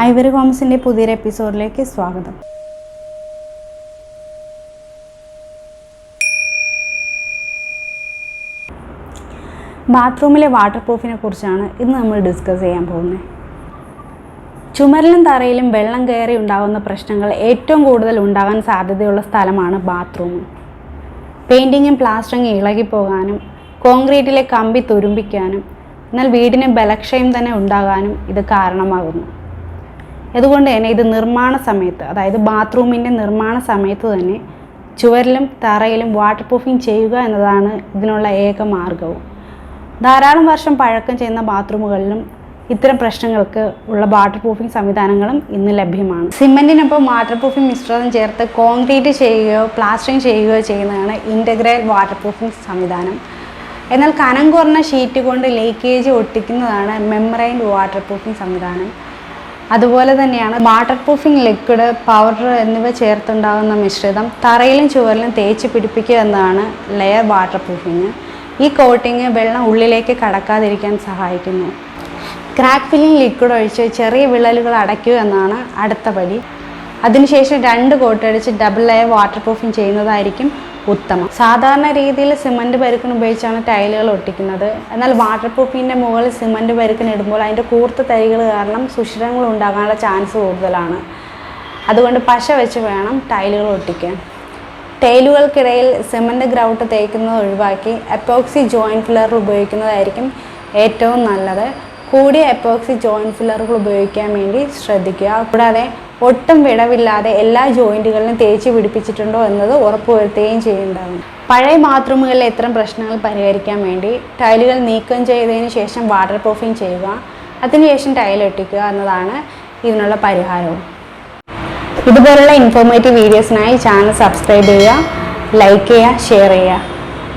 Ivory കോമസിന്റെ പുതിയൊരു എപ്പിസോഡിലേക്ക് സ്വാഗതം. ബാത്റൂമിലെ വാട്ടർ പ്രൂഫിനെ കുറിച്ചാണ് ഇന്ന് നമ്മൾ ഡിസ്കസ് ചെയ്യാൻ പോകുന്നത്. ചുമരിലും തറയിലും വെള്ളം കയറി ഉണ്ടാകുന്ന പ്രശ്നങ്ങൾ ഏറ്റവും കൂടുതൽ ഉണ്ടാകാൻ സാധ്യതയുള്ള സ്ഥലമാണ് ബാത്റൂം. പെയിന്റിങ്ങും പ്ലാസ്റ്ററിങ്ങും ഇളകിപ്പോകാനും കോൺക്രീറ്റിലെ കമ്പി തുരുമ്പിക്കാനും എന്നാൽ വീടിന് ബലക്ഷയം തന്നെ ഉണ്ടാകാനും ഇത് കാരണമാകുന്നു. അതുകൊണ്ട് തന്നെ ഇത് നിർമ്മാണ സമയത്ത് അതായത് ബാത്റൂമിന്റെ നിർമ്മാണ സമയത്ത് തന്നെ ചുവരിലും തറയിലും വാട്ടർ പ്രൂഫിംഗ് ചെയ്യുക എന്നതാണ് ഇതിനുള്ള ഏക മാർഗവും ധാരാളം വർഷം പഴക്കം ചെയ്യുന്ന ബാത്റൂമുകളിലും ഇത്തരം പ്രശ്നങ്ങൾക്ക് ഉള്ള വാട്ടർ പ്രൂഫിംഗ് സംവിധാനങ്ങളും ഇന്ന് ലഭ്യമാണ്. സിമെന്റിനൊപ്പം വാട്ടർ പ്രൂഫിംഗ് മിശ്രിതം ചേർത്ത് കോൺക്രീറ്റ് ചെയ്യുകയോ പ്ലാസ്റ്ററിങ് ചെയ്യുകയോ ചെയ്യുന്നതാണ് ഇന്റഗ്രൽ വാട്ടർ പ്രൂഫിംഗ് സംവിധാനം. എന്നാൽ കനം കുറഞ്ഞ ഷീറ്റ് കൊണ്ട് ലീക്കേജ് ഒട്ടിക്കുന്നതാണ് മെമ്മറൈൻ വാട്ടർ പ്രൂഫിംഗ് സംവിധാനം. അതുപോലെ തന്നെയാണ് വാട്ടർ പ്രൂഫിംഗ് ലിക്വിഡ് പൗഡർ എന്നിവ ചേർത്തുണ്ടാകുന്ന മിശ്രിതം തറയിലും ചുവരിലും തേച്ച് പിടിപ്പിക്കുക എന്നതാണ് ലെയർ വാട്ടർ പ്രൂഫിംഗ് ഈ കോട്ടിങ് വെള്ളം ഉള്ളിലേക്ക് കടക്കാതിരിക്കാൻ സഹായിക്കുന്നു. ക്രാക്ക് ഫില്ലിംഗ് ലിക്വിഡ് ഒഴിച്ച് ചെറിയ വിള്ളലുകൾ അടയ്ക്കുക എന്നാണ് അടുത്ത പടി. അതിനുശേഷം രണ്ട് കോട്ടടിച്ച് ഡബിൾ ലെയർ വാട്ടർ പ്രൂഫിംഗ് ചെയ്യുന്നതായിരിക്കും ഉത്തമം. സാധാരണ രീതിയിൽ സിമന്റ് പരുക്കൻ ഉപയോഗിച്ചാണ് ടൈലുകൾ ഒട്ടിക്കുന്നത്. എന്നാൽ വാട്ടർ പ്രൂഫിന്റെ മുകളിൽ സിമന്റ് പരുക്കൻ ഇടുമ്പോൾ അതിന്റെ കൂർത്ത തരികൾ കാരണം സുഷിരങ്ങൾ ഉണ്ടാകാനുള്ള ചാൻസ് കൂടുതലാണ്. അതുകൊണ്ട് പശ വെച്ച് വേണം ടൈലുകൾ ഒട്ടിക്കാൻ. ടൈലുകൾക്കിടയിൽ സിമന്റ് ഗ്രൗട്ട് തേക്കുന്നത് ഒഴിവാക്കി എപ്പോക്സി ജോയിന്റ് ഫില്ലർ ഉപയോഗിക്കുന്നതായിരിക്കും ഏറ്റവും നല്ലത്. കൂടിയ എപ്പോക്സി ജോയിന്റ് ഫില്ലറുകൾ ഉപയോഗിക്കാൻ വേണ്ടി ശ്രദ്ധിക്കുക. കൂടാതെ ഒട്ടും വിടവില്ലാതെ എല്ലാ ജോയിന്റുകളിലും തേച്ച് പിടിപ്പിച്ചിട്ടുണ്ടോ എന്നത് ഉറപ്പുവരുത്തുകയും ചെയ്യേണ്ടതാണ് പഴയ ബാത്റൂമുകളിലെ ഇത്തരം പ്രശ്നങ്ങൾ പരിഹരിക്കാൻ വേണ്ടി ടൈലുകൾ നീക്കം ചെയ്തതിന് ശേഷം വാട്ടർ പ്രൂഫിങ് ചെയ്യുക അതിനുശേഷം ടൈൽ ഒട്ടിക്കുക എന്നതാണ് ഇതിനുള്ള പരിഹാരവും. ഇതുപോലുള്ള ഇൻഫോർമേറ്റീവ് വീഡിയോസിനായി ചാനൽ സബ്സ്ക്രൈബ് ചെയ്യുക ലൈക്ക് ചെയ്യുക ഷെയർ ചെയ്യുക.